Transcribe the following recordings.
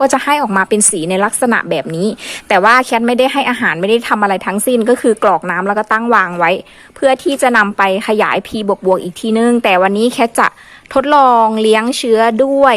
ก็จะให้ออกมาเป็นสีในลักษณะแบบนี้ แต่ว่าแคทไม่ได้ให้อาหารไม่ได้ทำอะไรทั้งสิ้น ก็คือกรอกน้ำแล้วก็ตั้งวางไว้ เพื่อที่จะนำไปขยาย P บวกบวกๆอีกทีนึง แต่วันนี้แคทจะทดลองเลี้ยงเชื้อด้วย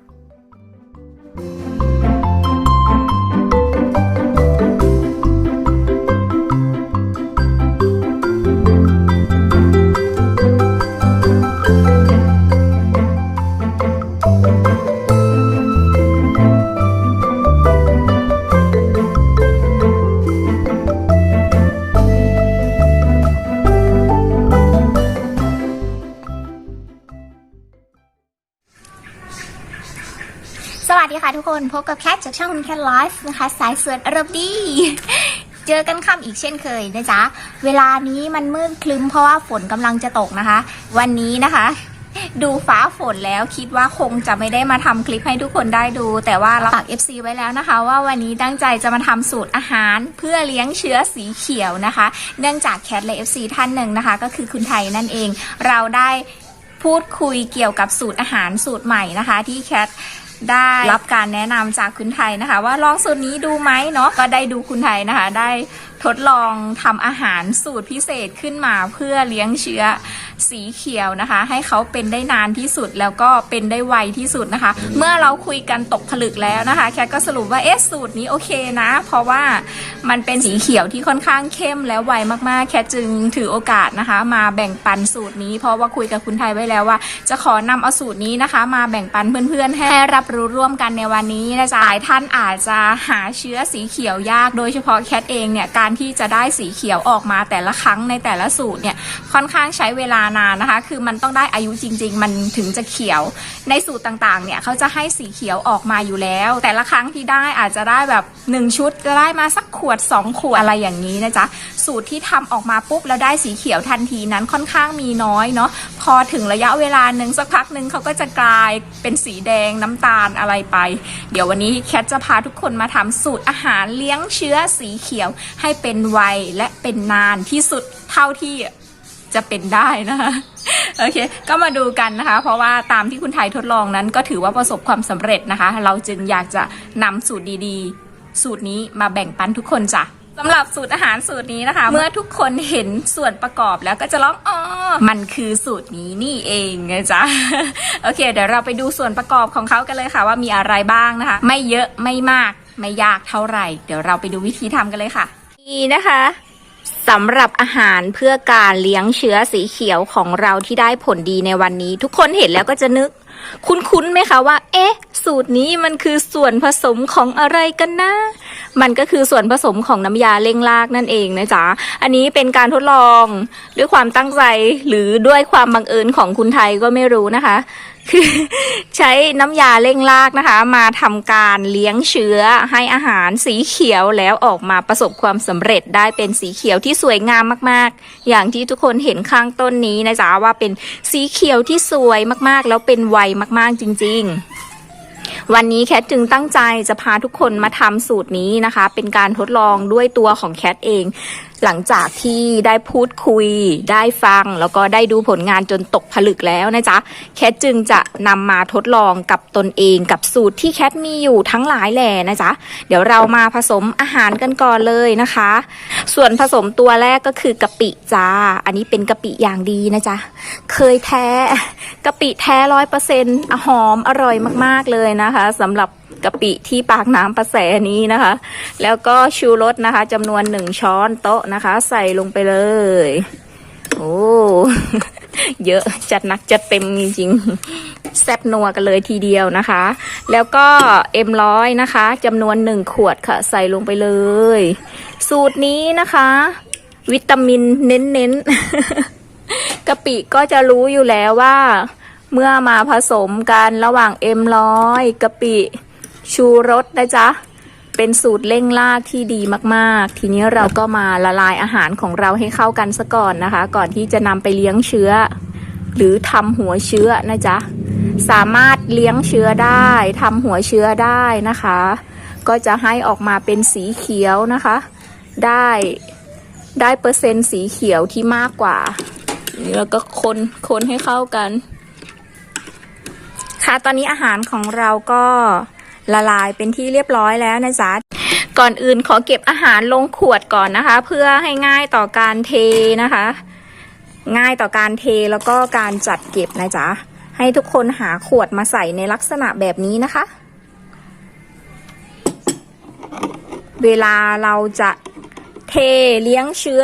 พบกับแคทจากช่องแคทไลฟ์นะคะ สายสวนอารมณ์ดี เจอกันค่ำอีกเช่นเคยนะจ๊ะ เวลานี้มันมืดคลึ้มเพราะว่าฝนกำลังจะตกนะคะ วันนี้นะคะ ดูฟ้าฝนแล้วคิดว่าคงจะไม่ได้มาทำคลิปให้ทุกคนได้ดู แต่ว่าเราฝาก FC ไว้แล้วนะคะ ว่าวันนี้ตั้งใจจะมาทำสูตรอาหารเพื่อเลี้ยงเชื้อสีเขียวนะคะ เนื่องจากแคทและ FC ท่านหนึ่งนะคะ ก็คือคุณไทยนั่นเอง เราได้พูดคุยเกี่ยวกับสูตรอาหารสูตรใหม่นะคะ ที่แคท ได้รับการแนะนำจากคุณไทยนะคะ ว่าลองสูตรนี้ดูไหมเนาะก็ได้ดูคุณไทยนะคะ ได้ ทดลองทำอาหารสูตรพิเศษขึ้นมาเพื่อเลี้ยงเชื้อสีเขียวนะคะ ให้เขาเป็นได้นานที่สุดแล้วก็เป็นได้ไวที่สุดนะคะ เมื่อเราคุยกันตกผลึกแล้วนะคะ แคทก็สรุปว่าเอ๊ะสูตรนี้โอเคนะ เพราะว่ามันเป็นสีเขียวที่ค่อนข้างเข้มแล้วไวมากๆ แคทจึงถือโอกาสนะคะ มาแบ่งปันสูตรนี้ เพราะว่าคุยกับคุณไทยไว้แล้วว่า จะขอนำเอาสูตรนี้นะคะ มาแบ่งปันเพื่อนๆ ให้รับรู้ร่วมกันในวันนี้นะจ๊ะหลายท่านอาจจะหาเชื้อสีเขียวยาก โดยเฉพาะแคทเองเนี่ยการที่จะได้สีเขียวออกมาแต่ละครั้งในแต่ละสูตรเนี่ยค่อนข้างใช้เวลานานนะคะ คือมันต้องได้อายุจริง ๆ มันถึงจะเขียว ในสูตรต่างๆเนี่ยเขาจะให้สีเขียวออกมาอยู่แล้ว แต่ละครั้งที่ได้อาจจะได้แบบ 1 ชุดจะได้มาสักขวด 2 ขวดอะไรอย่างนี้นะจ๊ะสูตรที่ทำออกมาปุ๊บแล้วได้สีเขียวทันทีนั้นค่อนข้างมีน้อยเนาะพอถึงระยะเวลาหนึ่งสักพักหนึ่งเขาก็จะกลายเป็นสีแดงน้ำตาลอะไรไป เดี๋ยววันนี้แคทจะพาทุกคนมาทำสูตรอาหารเลี้ยงเชื้อสีเขียวให้เป็นไวและเป็นนานที่สุดเท่าที่จะเป็นได้นะคะโอเค ก็มาดูกันนะคะ เพราะว่าตามที่คุณไทยทดลองนั้น ก็ถือว่าประสบความสำเร็จนะคะ เราจึงอยากจะนำสูตรดีๆ สูตรนี้มาแบ่งปันทุกคนจ้ะสำหรับสูตรอาหารสูตรนี้นะคะ เมื่อทุกคนเห็นส่วนประกอบแล้วก็จะร้องอ๋อมันคือสูตรนี้นี่เองนะจ๊ะโอเค เดี๋ยวเราไปดูส่วนประกอบของเขากันเลยค่ะ ว่ามีอะไรบ้างนะคะ ไม่เยอะไม่มากไม่ยากเท่าไหร่ เดี๋ยวเราไปดูวิธีทำกันเลยค่ะ นี่นะคะสำหรับอาหารเพื่อการเลี้ยงเชื้อสีเขียวของเราที่ได้ผลดีในวันนี้ ทุกคนเห็นแล้วก็จะนึก คุ้นๆไหมคะว่า เอ๊ะ สูตรนี้มันคือส่วนผสมของอะไรกันนะ มันก็คือส่วนผสมของน้ำยาเล่งลากนั่นเองนะจ๊ะ อันนี้เป็นการทดลองด้วยความตั้งใจหรือด้วยความบังเอิญของคุณไทยก็ไม่รู้นะคะ คือใช้น้ำยาเร่งรากนะคะ มาทำการเลี้ยงเชื้อให้อาหารสีเขียวแล้วออกมาประสบความสำเร็จได้เป็นสีเขียวที่สวยงามมาก ๆ อย่างที่ทุกคนเห็นข้างต้นนี้นะจ๊ะว่าเป็นสีเขียวที่สวยมากๆ แล้วเป็นไวมากๆจริง ๆ วันนี้แคทจึงตั้งใจจะพาทุกคนมาทำสูตรนี้นะคะ เป็นการทดลองด้วยตัวของแคทเอง หลังจากที่ได้พูดคุย ได้ฟัง แล้วก็ได้ดูผลงานจนตกผลึกแล้วนะจ๊ะ แคทจึงจะนำมาทดลองกับตนเองกับสูตรที่แคทมีอยู่ทั้งหลายแหล่นะจ๊ะ เดี๋ยวเรามาผสมอาหารกันก่อนเลยนะคะ ส่วนผสมตัวแรกก็คือกะปิจ้า อันนี้เป็นกะปิอย่างดีนะจ๊ะ เคยแท้กะปิแท้ร้อยเปอร์เซ็นต์หอมอร่อยมากๆเลยนะคะสำหรับ กะปิที่ปากน้ำประแสนี้นะคะ แล้วก็ชูรสนะคะจำนวนหนึ่งช้อนโต๊ะนะคะ ใส่ลงไปเลย โอ้เยอะจัดหนักจัดเต็มจริงๆแซ่บนัวกันเลยทีเดียวนะคะ แล้วก็เอ็มร้อยนะคะจำนวนหนึ่งขวดค่ะ ใส่ลงไปเลย สูตรนี้นะคะ วิตามินเน้นๆกะปิก็จะรู้อยู่แล้วว่า เมื่อมาผสมกันระหว่างเอ็มร้อยกะปิ ชูรสนะจ๊ะ เป็นสูตรเร่งลากที่ดีมากๆ ทีนี้เราก็มาละลายอาหารของเราให้เข้ากันซะก่อนนะคะ ก่อนที่จะนำไปเลี้ยงเชื้อ หรือทำหัวเชื้อนะจ๊ะ สามารถเลี้ยงเชื้อได้ทำหัวเชื้อได้นะคะ ก็จะให้ออกมาเป็นสีเขียวนะคะ ได้ได้เปอร์เซ็นต์สีเขียวที่มากกว่า แล้วก็คนคนให้เข้ากัน ค่ะ ตอนนี้อาหารของเราก็ ละลายเป็นที่เรียบร้อยแล้วนะจ๊ะก่อนอื่นขอเก็บอาหารลงขวดก่อนนะคะ เพื่อให้ง่ายต่อการเทนะคะ ง่ายต่อการเทแล้วก็การจัดเก็บนะจ๊ะให้ทุกคนหาขวดมาใส่ในลักษณะแบบนี้นะคะ เวลาเราจะเทเลี้ยงเชื้อ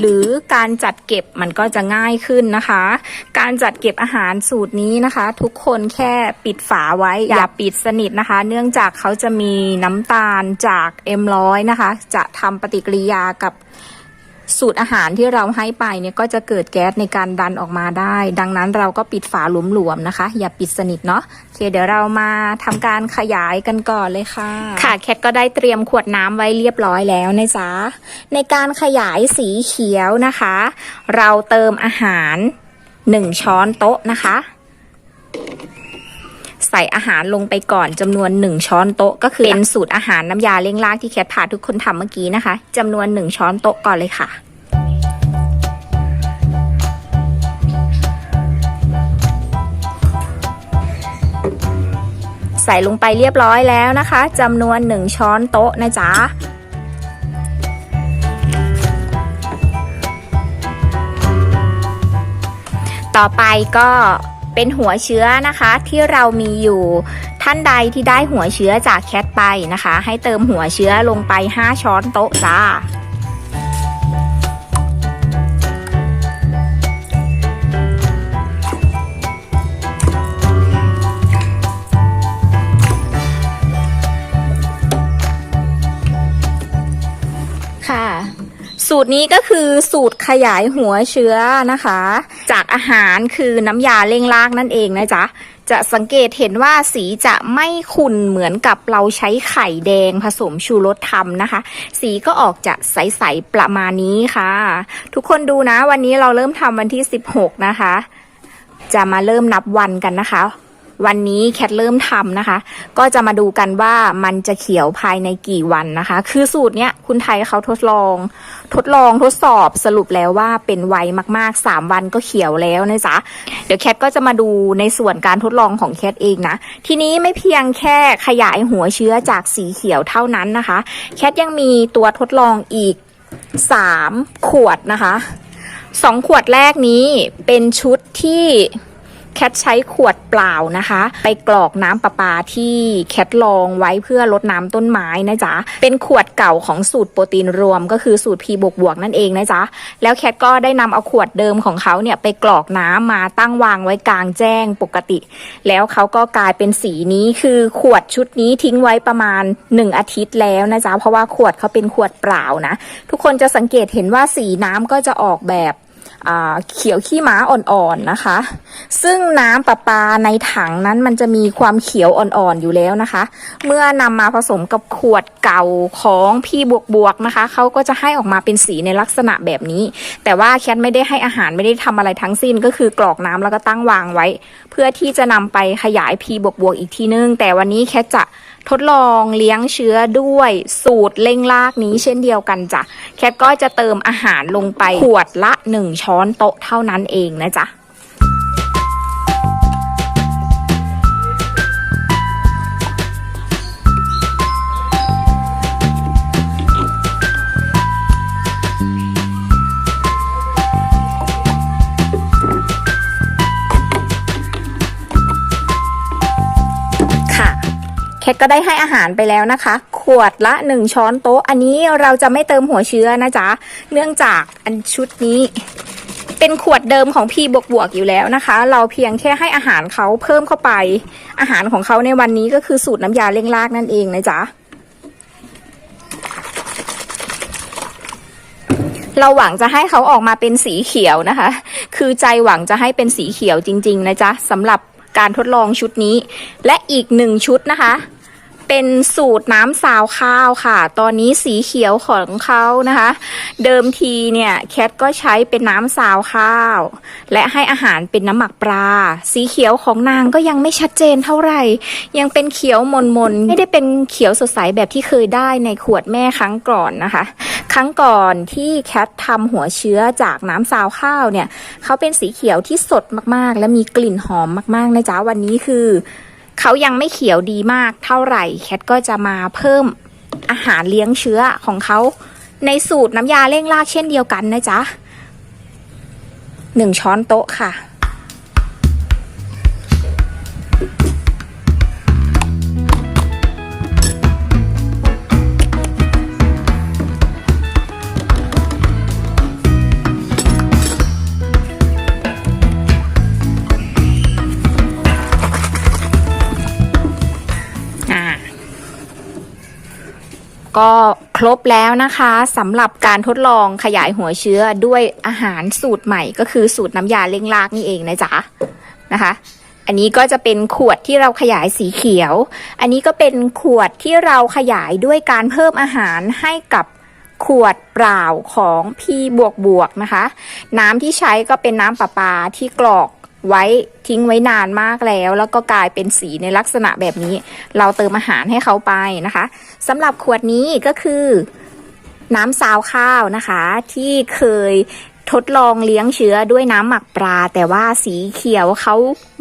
หรือการจัดเก็บมันก็จะง่ายขึ้นนะคะ การจัดเก็บอาหารสูตรนี้นะคะ ทุกคนแค่ปิดฝาไว้อย่าปิดสนิทนะคะ เนื่องจากเขาจะมีน้ำตาลจากเอ็มร้อยนะคะ จะทำปฏิกิริยากับ สูตรอาหารที่เราให้ไปเนี่ยก็จะเกิดแก๊สในการดันออกมาได้ ดังนั้นเราก็ปิดฝาหลวมๆนะคะ อย่าปิดสนิทเนาะโอเคเดี๋ยวเรามาทำการขยายกันก่อนเลยค่ะ ค่ะแคทก็ได้เตรียมขวดน้ำไว้เรียบร้อยแล้วนะจ๊ะในการขยายสีเขียวนะคะ เราเติมอาหารหนึ่งช้อนโต๊ะนะคะ ใส่อาหารลงไปก่อนจำนวนหนึ่งช้อนโต๊ะ ก็คือเป็นสูตรอาหารน้ำยาเล้งลากที่แคทพาทุกคนทำเมื่อกี้นะคะจำนวนหนึ่งช้อนโต๊ะก่อนเลยค่ะใส่ลงไปเรียบร้อยแล้วนะคะจำนวนหนึ่งช้อนโต๊ะนะจ๊ะ ต่อไปก็ เป็นหัวเชื้อนะคะที่เรามีอยู่ท่านใดที่ได้หัวเชื้อจากแคทไปนะคะ ให้เติมหัวเชื้อลงไป 5 ช้อนโต๊ะจ้า ตรนี้ก็คือสูตรขยายหัวเชื้อนะคะ จากอาหารคือน้ำยาเร่งลากนั่นเองนะจ๊ะจะสังเกตเห็นว่าสีจะไม่ขุ่นเหมือนกับเราใช้ไข่แดงผสมชูรสทำนะคะ สีก็ออกจะใสๆประมาณนี้ค่ะ ทุกคนดูนะวันนี้เราเริ่มทำวันที่ 16 นะคะ จะมาเริ่มนับวันกันนะคะ วันนี้แคทเริ่มทำนะคะ ก็จะมาดูกันว่ามันจะเขียวภายในกี่วันนะคะ คือสูตรเนี้ยคุณไทยเขาทดลอง ทดลองทดสอบสรุปแล้วว่าเป็นไวมากๆ 3 วันก็เขียวแล้วนะจ๊ะเดี๋ยวแคทก็จะมาดูในส่วนการทดลองของแคทเองนะ ทีนี้ไม่เพียงแค่ขยายหัวเชื้อจากสีเขียวเท่านั้นนะคะ แคทยังมีตัวทดลองอีก 3 ขวดนะคะสองขวดแรกนี้เป็นชุดที่ แคทใช้ขวดเปล่านะคะ ไปกรอกน้ำประปาที่แคทลองไว้เพื่อลดน้ำต้นไม้นะจ๊ะ เป็นขวดเก่าของสูตรโปรตีนรวมก็คือสูตร P บวกบวกนั่นเองนะจ๊ะ แล้วแคทก็ได้นำเอาขวดเดิมของเขาเนี่ยไปกรอกน้ำมาตั้งวางไว้กลางแจ้งปกติ แล้วเขาก็กลายเป็นสีนี้คือขวดชุดนี้ทิ้งไว้ประมาณ 1 อาทิตย์แล้วนะจ๊ะ เพราะว่าขวดเขาเป็นขวดเปล่านะ ทุกคนจะสังเกตเห็นว่าสีน้ำก็จะออกแบบ เขียวขี้ม้าอ่อนๆนะคะ ซึ่งน้ำประปาในถังนั้นมันจะมีความเขียวอ่อนๆอยู่แล้วนะคะ เมื่อนำมาผสมกับขวดเก่าของพี่บวกๆนะคะเขาก็จะให้ออกมาเป็นสีในลักษณะแบบนี้ แต่ว่าแคทไม่ได้ให้อาหารไม่ได้ทำอะไรทั้งสิ้นก็คือกรอกน้ำแล้วก็ตั้งวางไว้ เพื่อที่จะนำไปขยาย P บวกบวกๆอีกทีนึง แต่วันนี้แคทจะ ทดลองเลี้ยงเชื้อด้วยสูตรเล่งลากนี้เช่นเดียวกันจ้ะแคทก็จะเติมอาหารลงไปขวดละ 1 ช้อนโต๊ะเท่านั้นเองนะจ๊ะค่ะ แคทก็ได้ให้อาหารไปแล้วนะคะ ขวดละ 1 ช้อนโต๊ะ อันนี้เราจะไม่เติมหัวเชื้อนะจ๊ะ เนื่องจากอันชุดนี้ เป็นขวดเดิมของพี่บวกบวกๆอยู่แล้วนะคะ เราเพียงแค่ให้อาหารเขาเพิ่มเข้าไป อาหารของเขาในวันนี้ก็คือสูตรน้ำยาเร่งรากนั่นเองนะจ๊ะเราหวังจะให้เขาออกมาเป็นสีเขียวนะคะ คือใจหวังจะให้เป็นสีเขียวจริง ๆ นะจ๊ะสำหรับการทดลองชุดนี้ และอีกหนึ่งชุดนะคะ เป็นสูตรน้ำซาวข้าวค่ะ ตอนนี้สีเขียวของเขานะคะ เดิมทีเนี่ยแคทก็ใช้เป็นน้ำซาวข้าว และให้อาหารเป็นน้ำหมักปลา สีเขียวของนางก็ยังไม่ชัดเจนเท่าไหร่ ยังเป็นเขียวมนมนๆไม่ได้เป็นเขียวสดใสแบบที่เคยได้ในขวดแม่ครั้งก่อนนะคะ ครั้งก่อนที่แคททำหัวเชื้อจากน้ำซาวข้าวเนี่ยเขาเป็นสีเขียวที่สดมากๆ และมีกลิ่นหอมมากๆนะจ๊ะวันนี้คือ เขายังไม่เขียวดีมากเท่าไหร่แคทก็จะมาเพิ่มอาหารเลี้ยงเชื้อของเขาในสูตรน้ำยาเร่งรากเช่นเดียวกันนะจ๊ะหนึ่งช้อนโต๊ะค่ะ อ่าก็ครบแล้วนะคะสำหรับการทดลองขยายหัวเชื้อด้วยอาหารสูตรใหม่ ก็คือสูตรน้ำยาเล่งลากนี่เองนะจ๊ะนะคะ อันนี้ก็จะเป็นขวดที่เราขยายสีเขียว อันนี้ก็เป็นขวดที่เราขยายด้วยการเพิ่มอาหารให้กับขวดเปล่าของพีบวกบวกนะคะ น้ำที่ใช้ก็เป็นน้ำประปาที่กรอก ไว้ทิ้งไว้นานมากแล้ว แล้วก็กลายเป็นสีในลักษณะแบบนี้ เราเติมอาหารให้เขาไปนะคะสำหรับขวดนี้ก็คือน้ำซาวข้าวนะคะ ที่เคย ทดลองเลี้ยงเชื้อด้วยน้ำหมักปลา แต่ว่าสีเขียวเขา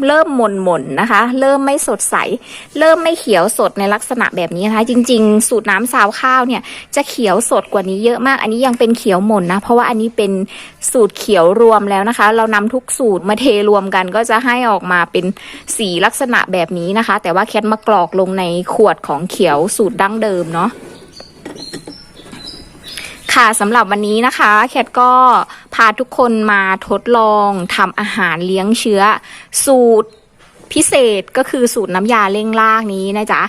เริ่มหม่นหม่นนะคะ เริ่มไม่สดใส เริ่มไม่เขียวสดในลักษณะแบบนี้นะคะ จริง ๆ สูตรน้ำซาวข้าวเนี่ย จะเขียวสดกว่านี้เยอะมาก อันนี้ยังเป็นเขียวหม่นนะ เพราะว่าอันนี้เป็นสูตรเขียวรวมแล้วนะคะ เรานำทุกสูตรมาเทรวมกัน ก็จะให้ออกมาเป็นสีลักษณะแบบนี้นะคะ แต่ว่าแคทมากรอกลงในขวดของเขียวสูตรดั้งเดิมเนาะ ค่ะสำหรับวันนี้นะคะแคทก็พาทุกคนมาทดลองทำอาหารเลี้ยงเชื้อ สูตรพิเศษก็คือสูตรน้ำยาเร่งรากนี้นะจ๊ะ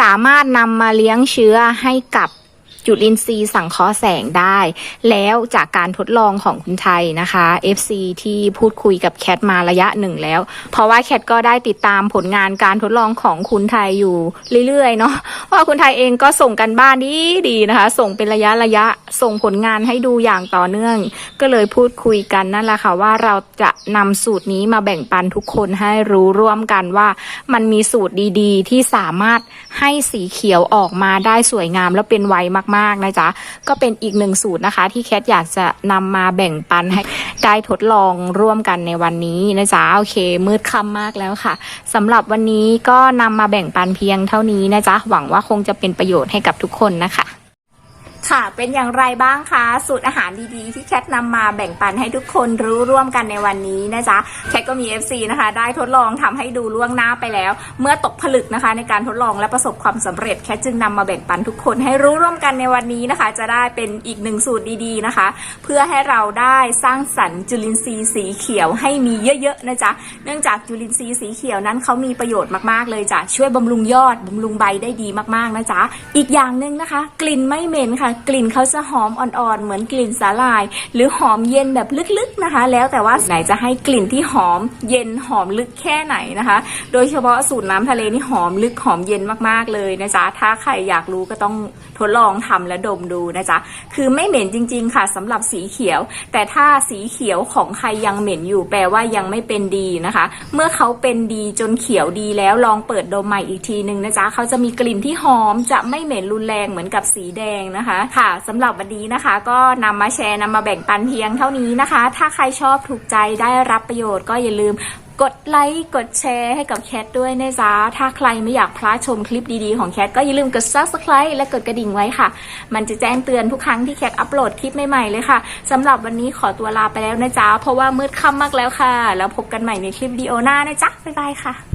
สามารถนำมาเลี้ยงเชื้อให้กับ จุลินทรีย์สังเคราะห์แสงได้ แล้วจากการทดลองของคุณไทยนะคะ FC ที่พูดคุยกับแคทมาระยะหนึ่งแล้ว เพราะว่าแคทก็ได้ติดตามผลงานการทดลองของคุณไทยอยู่เรื่อยๆเนาะว่าคุณไทยเองก็ส่งกันบ้านดีดีๆนะคะ ส่งเป็นระยะระยะส่งผลงานให้ดูอย่างต่อเนื่อง ก็เลยพูดคุยกันนั่นแหละค่ะว่าเราจะนำสูตรนี้มาแบ่งปันทุกคนให้รู้ร่วมกันว่ามันมีสูตรดีๆ ที่สามารถให้สีเขียวออกมาได้สวยงามและเป็นไวมากๆากนะจ๊ะ ก็เป็นอีกหนึ่งสูตรนะคะ ที่แคทอยากจะนำมาแบ่งปันให้ได้ทดลองร่วมกันในวันนี้นะจ๊ะ โอเค มืดค่ำมากแล้วค่ะสำหรับวันนี้ก็นำมาแบ่งปันเพียงเท่านี้นะจ๊ะ หวังว่าคงจะเป็นประโยชน์ให้กับทุกคนนะคะ ค่ะ เป็นอย่างไรบ้างคะ สูตรอาหารดีๆ ที่แคทนำมาแบ่งปันให้ทุกคนรู้ร่วมกันในวันนี้นะจ๊ะ แคทก็มี FC นะคะ ได้ทดลองทำให้ดูล่วงหน้าไปแล้ว เมื่อตกผลึกนะคะ ในการทดลองและประสบความสำเร็จ แคทจึงนำมาแบ่งปันทุกคนให้รู้ร่วมกันในวันนี้นะคะ จะได้เป็นอีกหนึ่งสูตรดีๆนะคะ เพื่อให้เราได้สร้างสรรค์จุลินทรีย์สีเขียวให้มีเยอะๆนะจ๊ะ เนื่องจากจุลินทรีย์สีเขียวนั้นเขามีประโยชน์มากๆเลยจ้ะ ช่วยบำรุงยอดบำรุงใบได้ดีมากๆนะจ๊ะ อีกอย่างหนึ่งนะคะ กลิ่นไม่เหม็นค่ะกลิ่นเขาจะหอมอ่อนๆ เหมือนกลิ่นสาหร่าย หรือหอมเย็นแบบลึกๆนะคะ แล้วแต่ว่าไหนจะให้กลิ่นที่หอมเย็นหอมลึกแค่ไหนนะคะ โดยเฉพาะสูตรน้ำทะเลนี่หอมลึกหอมเย็นมากๆเลยนะจ๊ะถ้าใครอยากรู้ก็ต้องทดลองทำและดมดูนะจ๊ะคือไม่เหม็นจริง ๆ ค่ะสำหรับสีเขียว แต่ถ้าสีเขียวของใครยังเหม็นอยู่แปลว่ายังไม่เป็นดีนะคะ เมื่อเขาเป็นดีจนเขียวดีแล้วลองเปิดดมใหม่อีกทีนึงนะจ๊ะเขาจะมีกลิ่นที่หอมจะไม่เหม็นรุนแรงเหมือนกับสีแดงนะคะค่ะสำหรับวันนี้นะคะ ก็นำมาแชร์นำมาแบ่งปันเพียงเท่านี้นะคะ ถ้าใครชอบถูกใจได้รับประโยชน์ก็อย่าลืมกดไลค์กดแชร์ให้กับแคทด้วยนะจ๊ะ ถ้าใครไม่อยากพลาดชมคลิปดีๆของแคทก็อย่าลืมกด subscribe และกดกระดิ่งไว้ค่ะ มันจะแจ้งเตือนทุกครั้งที่แคทอัปโหลดคลิปใหม่ๆเลยค่ะสำหรับวันนี้ขอตัวลาไปแล้วนะจ๊ะ เพราะว่ามืดค่ำมากแล้วค่ะ แล้วพบกันใหม่ในคลิปวิดีโอหน้านะจ๊ะ บ๊ายบายค่ะ